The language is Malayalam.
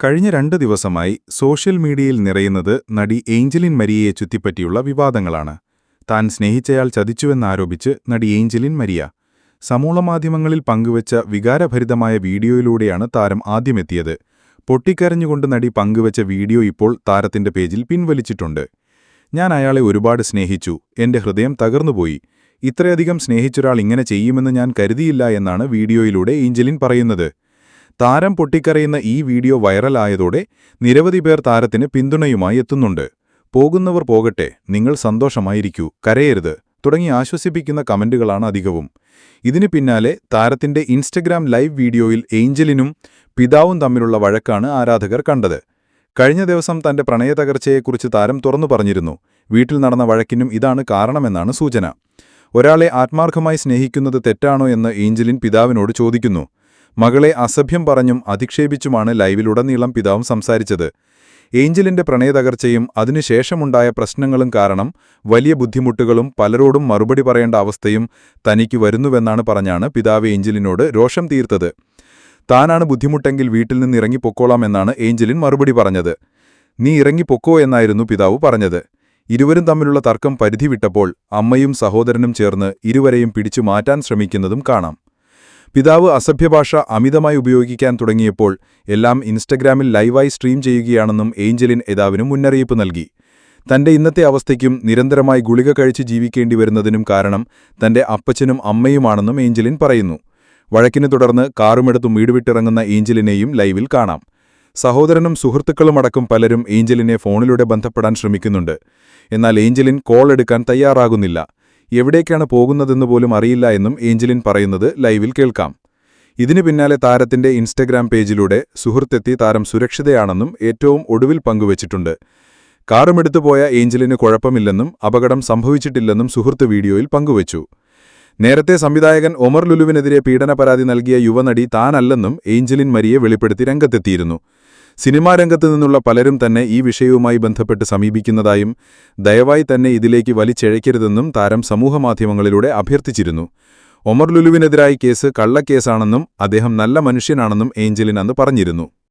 കഴിഞ്ഞ രണ്ട് ദിവസമായി സോഷ്യൽ മീഡിയയിൽ നിറയുന്നത് നടി ഏഞ്ചലിൻ മരിയയെ ചുറ്റിപ്പറ്റിയുള്ള വിവാദങ്ങളാണ്. താൻ സ്നേഹിച്ചയാൾ ചതിച്ചുവെന്നാരോപിച്ച് നടി ഏഞ്ചലിൻ മരിയ. സമൂഹമാധ്യമങ്ങളിൽ പങ്കുവച്ച വികാരഭരിതമായ വീഡിയോയിലൂടെയാണ് താരം ആദ്യമെത്തിയത്. പൊട്ടിക്കരഞ്ഞുകൊണ്ട് നടി പങ്കുവച്ച വീഡിയോ ഇപ്പോൾ താരത്തിന്റെ പേജിൽ പിൻവലിച്ചിട്ടുണ്ട്. ഞാൻ അയാളെ ഒരുപാട് സ്നേഹിച്ചു. എന്റെ ഹൃദയം തകർന്നുപോയി. ഇത്രയധികം സ്നേഹിച്ചൊരാൾ ഇങ്ങനെ ചെയ്യുമെന്ന് ഞാൻ കരുതിയില്ല എന്നാണ് വീഡിയോയിലൂടെ ഏഞ്ചലിൻ പറയുന്നത്. താരം പൊട്ടിക്കരയുന്ന ഈ വീഡിയോ വൈറലായതോടെ നിരവധി പേർ താരത്തിന് പിന്തുണയുമായി എത്തുന്നുണ്ട്. പോകുന്നവർ പോകട്ടെ നിങ്ങൾ സന്തോഷമായിരിക്കൂ കരയരുത് തുടങ്ങി ആശ്വസിപ്പിക്കുന്ന കമന്റുകളാണ് അധികവും. ഇതിനു പിന്നാലെ താരത്തിന്റെ ഇൻസ്റ്റഗ്രാം ലൈവ് വീഡിയോയിൽ ഏഞ്ചലിനും പിതാവും തമ്മിലുള്ള വഴക്കാണ് ആരാധകർ കണ്ടത്. കഴിഞ്ഞ ദിവസം തന്റെ പ്രണയതകർച്ചയെക്കുറിച്ച് താരം തുറന്നു പറഞ്ഞിരുന്നു. വീട്ടിൽ നടന്ന വഴക്കിനും ഇതാണ് കാരണമെന്നാണ് സൂചന. ഒരാളെ ആത്മാർത്ഥമായി സ്നേഹിക്കുന്നത് തെറ്റാണോ എന്ന് ഏഞ്ചലിൻ പിതാവിനോട് ചോദിക്കുന്നു. മകളെ അസഭ്യം പറഞ്ഞും അധിക്ഷേപിച്ചുമാണ് ലൈവിലുടനീളം പിതാവും സംസാരിച്ചത്. ഏഞ്ചലിന്റെ പ്രണയതകർച്ചയും അതിനുശേഷമുണ്ടായ പ്രശ്നങ്ങളും കാരണം വലിയ ബുദ്ധിമുട്ടുകളും പലരോടും മറുപടി പറയേണ്ട അവസ്ഥയും തനിക്ക് വരുന്നുവെന്നാണ് പറഞ്ഞാണ് പിതാവ് ഏഞ്ചലിനോട് രോഷം തീർത്തത്. താനാണ് ബുദ്ധിമുട്ടെങ്കിൽ വീട്ടിൽ നിന്ന് ഇറങ്ങിപ്പൊക്കോളാമെന്നാണ് ഏഞ്ചലിൻ മറുപടി പറഞ്ഞത്. നീ ഇറങ്ങിപ്പൊക്കോ എന്നായിരുന്നു പിതാവ് പറഞ്ഞത്. ഇരുവരും തമ്മിലുള്ള തർക്കം പരിധി വിട്ടപ്പോൾ അമ്മയും സഹോദരനും ചേർന്ന് ഇരുവരെയും പിടിച്ചു മാറ്റാൻ ശ്രമിക്കുന്നതും കാണാം. പിതാവ് അസഭ്യഭാഷ അമിതമായി ഉപയോഗിക്കാൻ തുടങ്ങിയപ്പോൾ എല്ലാം ഇൻസ്റ്റഗ്രാമിൽ ലൈവായി സ്ട്രീം ചെയ്യുകയാണെന്നും ഏഞ്ചലിൻ എതാവിനും മുന്നറിയിപ്പ് നൽകി. തന്റെ ഇന്നത്തെ അവസ്ഥയ്ക്കും നിരന്തരമായി ഗുളിക കഴിച്ച് ജീവിക്കേണ്ടി വരുന്നതിനും കാരണം തന്റെ അപ്പച്ചനും അമ്മയുമാണെന്നും ഏഞ്ചലിൻ പറയുന്നു. വഴക്കിനെ തുടർന്ന് കാറുമെടുത്തും വീട് വിട്ടിറങ്ങുന്ന ഏഞ്ചലിനെയും ലൈവിൽ കാണാം. സഹോദരനും സുഹൃത്തുക്കളുമടക്കം പലരും ഏഞ്ചലിനെ ഫോണിലൂടെ ബന്ധപ്പെടാൻ ശ്രമിക്കുന്നുണ്ട്. എന്നാൽ ഏഞ്ചലിൻ കോൾ എടുക്കാൻ തയ്യാറാകുന്നില്ല. എവിടേക്കാണ് പോകുന്നതെന്ന് പോലും അറിയില്ല എന്നും ഏഞ്ചലിൻ പറയുന്നത് ലൈവിൽ കേൾക്കാം. ഇതിനു പിന്നാലെ താരത്തിന്റെ ഇൻസ്റ്റഗ്രാം പേജിലൂടെ സുഹൃത്തെത്തി താരം സുരക്ഷിതയാണെന്നും ഏറ്റവും ഒടുവിൽ പങ്കുവച്ചിട്ടുണ്ട്. കാറുമെടുത്തു പോയ ഏഞ്ചലിന് കുഴപ്പമില്ലെന്നും അപകടം സംഭവിച്ചിട്ടില്ലെന്നും സുഹൃത്ത് വീഡിയോയിൽ പങ്കുവച്ചു. നേരത്തെ സംവിധായകൻ ഒമർ ലുലുവിനെതിരെ പീഡന പരാതി നൽകിയ യുവനടി താനല്ലെന്നും ഏഞ്ചലിൻ മരിയെ വെളിപ്പെടുത്തി രംഗത്തെത്തിയിരുന്നു. സിനിമാ രംഗത്ത് നിന്നുള്ള പലരും തന്നെ ഈ വിഷയവുമായി ബന്ധപ്പെട്ട് സമീപിക്കുന്നതായും ദയവായി തന്നെ ഇതിലേക്ക് വലിച്ചഴയ്ക്കരുതെന്നും താരം സമൂഹമാധ്യമങ്ങളിലൂടെ അഭ്യർത്ഥിച്ചിരുന്നു. ഒമർ ലുലുവിനെതിരായി കേസ് കള്ളക്കേസാണെന്നും അദ്ദേഹം നല്ല മനുഷ്യനാണെന്നും ഏഞ്ചലിൻ അന്ന് പറഞ്ഞിരുന്നു.